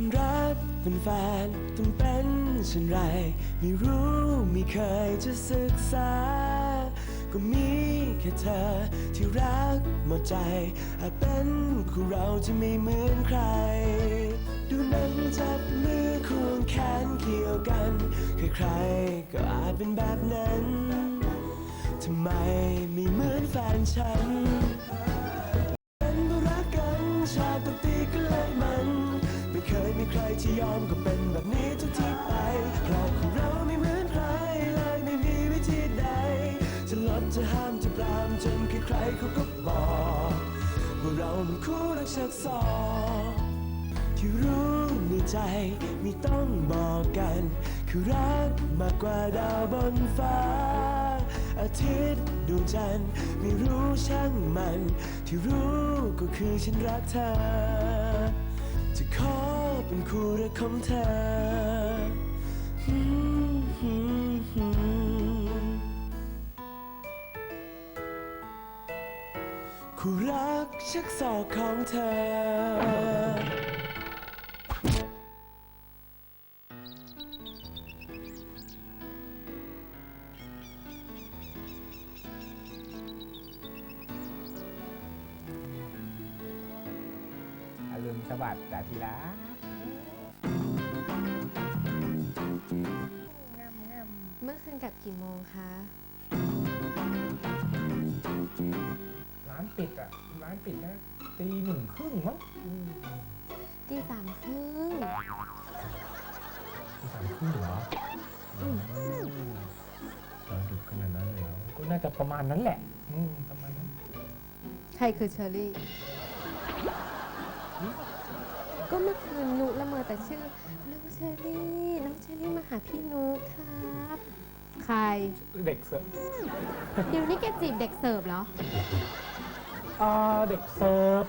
คนรักเป็นแฟนต้องเป็นเช่นไร ไม่รู้ไม่เคยจะศึกษา ก็มีแค่เธอที่รักหมดใจ อาจเป็นคู่เราที่ไม่เหมือนใคร ดูนังจับมือควงแขนเกี่ยวกัน ใครๆก็อาจเป็นแบบนั้นทำไมไม่เหมือนแฟนฉันเป็นรักกันชาติ ที่ยอมก็เป็นแบบนี้ทุกที่ไปเพราะของเราไม่เหมือนใครเลยไม่มีวิธีใด จะลดจะห้ามจะปรามจนใครๆเขาก็บอกว่าเรามันคู่รักชักศอกที่รู้ในใจไม่ต้องบอกกัน คือรักมากกว่าดาวบนฟ้า อาทิตย์ดวงจันทร์ไม่รู้ช่างมัน ที่รู้ก็คือฉันรักเธอ จะขอ เป็นคู่รักของเธอคู่รักชักศอกของเธออรุณสวัสดิ์จ้าทีละ เมื่อคืนกลับกี่โมงคะ ร้านปิดอะ ร้านปิดนะตีหนึ่งครึ่งมั้งอืมตีสามครึ่งตีสามครึ่งเหรออืมเราดึกขนาดนั้นเลยเหรอก็น่าจะประมาณนั้นแหละ อืมประมาณนั้น ใครคือเชอรี่ก็ เมื่อคืนนุละเมอแต่ชื่อ น้องเชอรี่ น้องเชอรี่มาหาพี่นุครับ ใคร เด็กเสิร์ฟเดี๋ยวนี้แกจีบเด็กเสิร์ฟเหรอ อ่าเด็กเสิร์ฟ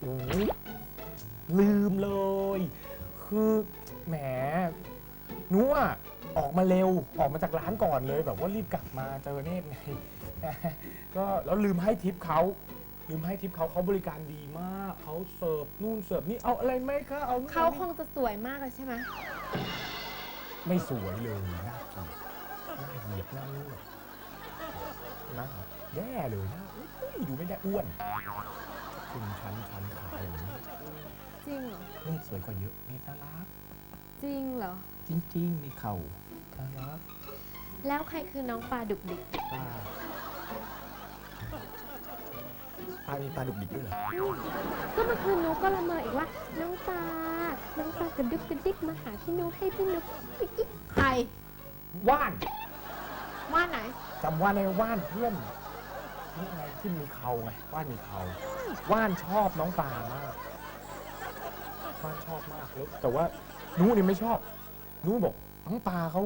โอ้ยลืมเลย คือแหมหนูอะออกมาเร็วออกมาจากร้านก่อนเลย แบบว่ารีบกลับมาเจอเนตรไง ก็แล้วลืมให้ทิปเขา ลืมให้ทิปเขาเขาบริการดีมาก เขาเสิร์ฟนู่นเสิร์ฟนี่เอาอะไรไหมคะเอานู่นเขาอคงจะสวยมากเลยใช่ไหมไม่สวยเลยน่าเกลียดน่าเหยียบน่าเลือดน่าแย่เลยน่าอุ้ยดูไม่ได้อ้วนคุณชั้นชั้นขาอย่างนี้จริงเหรอนี่สวยกว่าเยอะนี่น่ารักจริงเหรอ จริงๆมีเข่าน่ารักแล้วใครคือน้องปลาดุกดิกปลา ปลามีปลาดุกดิกด้วยเหรอก็เมื่อคืนนุก็ละเมออีกว่า น้องปลา น้องปลากระดึกกระดิกมาหาพี่นุให้พี่นุปิ๊กกิ๊กใครว่านว่าไหน จำว่านในว่านเพื่อนนี่ไงที่มีเขาไงว่านมีเขาว่านชอบน้องปลามากว่านชอบมากแล้วแต่ว่านูนี่ไม่ชอบนูบอกน้องปลาเขา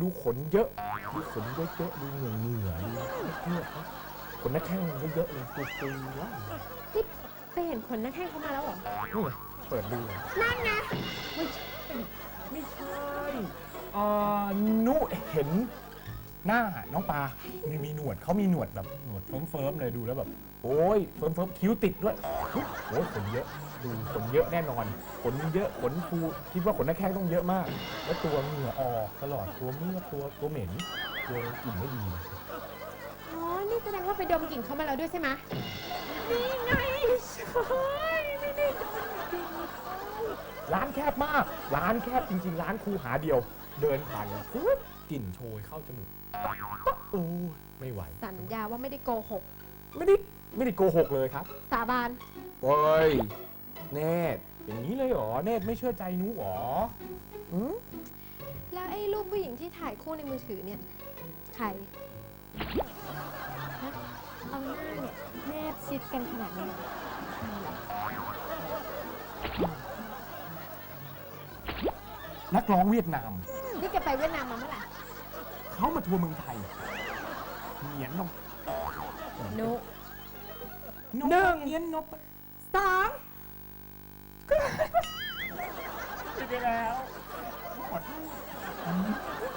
ดูขนเยอะ ดูขนเยอะๆดูเหงื่อเหงื่อดูเหงื่อข นหน้าแข้งมันเยอะเลยปูปูว่านนี่ไปเห็นขนหน้าแข้งเขามาแล้วเหรอ นี่ไงเปิดดูเลยนั่นไงไม่ใช่อ่านุเห็นหน้าน้องปลามีมีหนวดเขามีหนวดแบบหนวดเฟิร์มๆเลยดูแล้วแบบ โอ้ยเฟิร์มๆคิ้วติดด้วยโอ้ยขนเยอะ ดูขนเยอะแน่นอน ขนเยอะขนฟูคิดว่าขนหน้าแข้งต้องเยอะมาก แล้วตัวเหงื่อออกตลอดตัวเมื่อกตัวตัวเหม็นตัวกลิ่นไม่ดี นี่แสดงว่าไปดมกลิ่นเขามาแล้วด้วยใช่ไหมนี่ไงใช่ไม่ได้ดมกลิ่นเขาร้านแคบมาก ร้านแคบจริง ๆ ร้านคูหาเดียว เดินผ่านปุ๊บกลิ่นโชยเข้าจมูกโอ้ยไม่ไหว สัญญาว่าไม่ได้โกหก ไม่ได้ไม่ได้โกหกเลยครับสาบานโอ้ยเนตอย่างนี้เลยเหรอเนตไม่เชื่อใจหนูเหรออืมแล้วไอ้รูปผู้หญิงที่ถ่ายคู่ในมือถือเนี่ย ใครฮะ เอาหน้าเนี่ยแนบชิดกันขนาดนี้ใครเหรอนักร้องเวียดนาม นี่แกไปเวียดนามมาเมื่อไหร่เขามาทัวร์เมืองไทยเหนียนนกนุหนึ่ง เหนียนนกสองไปแล้วขอโทษ จ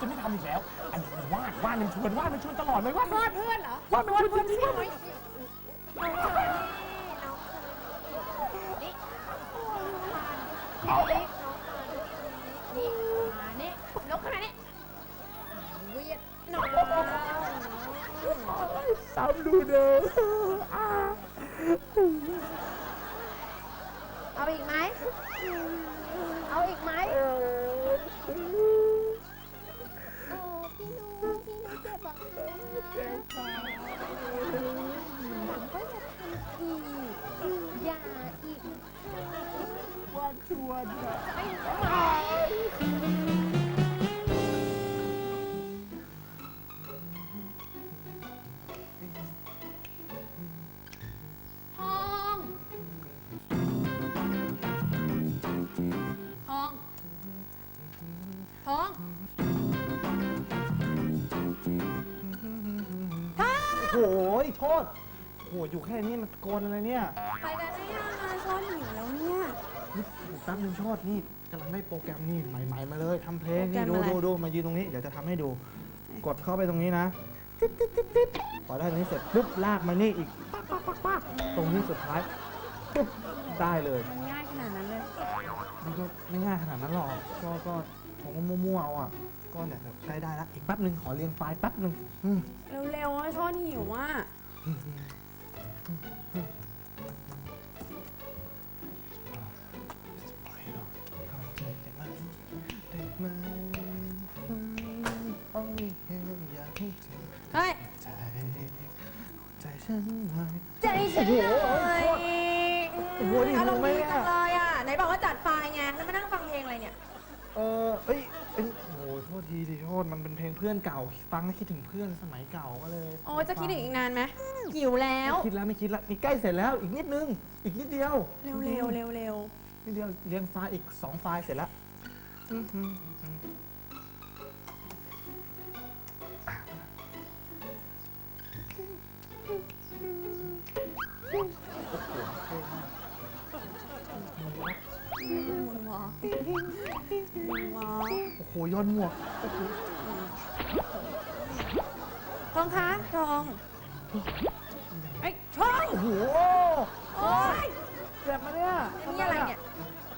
ะไม่ทำอีกแล้วอันวาดวาดมันชวนวาดมันชวนตลอดเลยวาดเพื่อนเพื่อนเหรอวาดมันชวนจริงๆน้วาอดงมันเชอรี่น้องเชอรี่นี่โอ้ยนี่นี่มานี่นกขนาดนี้เวียดนามซ้ำดูเด้ออ่าเอาอีกไหม เอาอีกไหม เออโอ้ โอ้โหโทษโอ้โหอยู่แค่นี้มันโกนอะไรเนี่ยไปกันได้ยังอะช้อนหิวแล้วเนี่ย นี่แป๊บนึงโชดนี่กำลังได้โปรแกรมนี่ใหม่ๆมาเลยทำเพลงโปรแกรนี่มดูอะไร ดูดูมายืนตรงนี้เดี๋ยวจะทำให้ดู กดเข้าไปตรงนี้นะติ๊ดติ๊ดติ๊ดติ๊ดพอได้ตรงนี้เสร็จปุ๊บลากมานี่อีกปั๊กปั๊กปั๊กปั๊กตรงนี้สุดท้ายปุ๊บได้เลยมันง่ายขนาดนั้นเลย มันก็ไม่ง่ายขนาดนั้นหรอกก็ก็ ผมก็มั่วๆเอาอะ ก็เนี่ยแบบได้ได้ละอีกแป๊บนึงขอเรียงไฟล์แป๊บนึงอืมเร็วๆอะช้อนหิวอะได้ไหมโอ้ยอยากให้เธอเฮ้ยใจใจฉันหน่อยใจฉันหน่อยโอ้โหนี่อารมณ์รู้ไหมดีเนี่ยจังเล ออเอ้ยเป็นโอ้โหโทษทีดิโทษมันเป็นเพลงเพื่อนเก่า ฟังแล้วคิดถึงเพื่อนสมัยเก่าก็เลยโอ้จะคิดอีกอีกนานไหมหิวแล้ว ไม่คิดแล้วไม่คิดแล้วนี่ใกล้เสร็จแล้วอีกนิดนึง อีกนิดเดียวเร็วๆเร็วเร็วเร็วนิดเดียวเรียงไฟล์อีกสองไฟล์เสร็จแล้วอืมอืมอืมโอ้โหเท่มากมุนวอมุนวอ โอ้โหย้อนหมวกโอ้โหทองคะทองไอ้ยทองโอ้โหโอ๊ยเจ็บมาเนี่ยอันนี่อะไรเนี่ย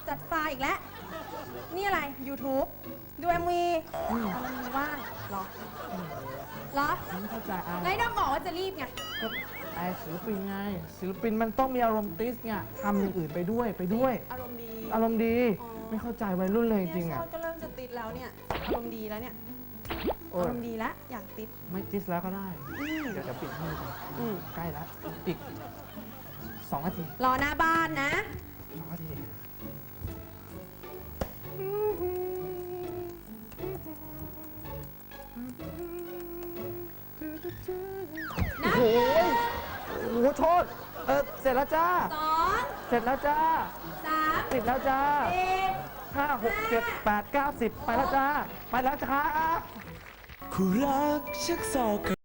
จัดไฟล์อีกแล้ว นี่อะไร YouTube ดู MV อืมมันมีว่างเหรอเหรอไม่เข้าใจอะไหนต้องบอกว่าจะรีบไงก็ไอศิลปินไงศิลปินมันต้องมีอารมณ์ติสไงทำอย่างอื่นไปด้วยไปด้วย อารมณ์ดี อารมณ์ดี อ๋อ ไม่เข้าใจวัยรุ่นเลยจริงๆเนี่ยอะ ชอบก็เริ่มจะติดแล้วเนี่ยอารมณ์ดีแล้วเนี่ยโอ้อายรมณ์ดีแล้วอยากติดไม่ติสแล้วก็ได้ อืม เดี๋ยวจะปิดให้ก่อนอืม ใกล้แล้ว อีกสองนาทีรอหน้าบ้านนะ สองนาทีนับโอ้โหโอ้โหโทษ เออเสร็จแล้วจ้า สองเสร็จแล้วจ้า สามปิดแล้วจ้า สี่ ห้าหกเจ็ดแปดเก้าสิบไปแล้วจ้า ไปแล้วจ้า คู่รักชักศอก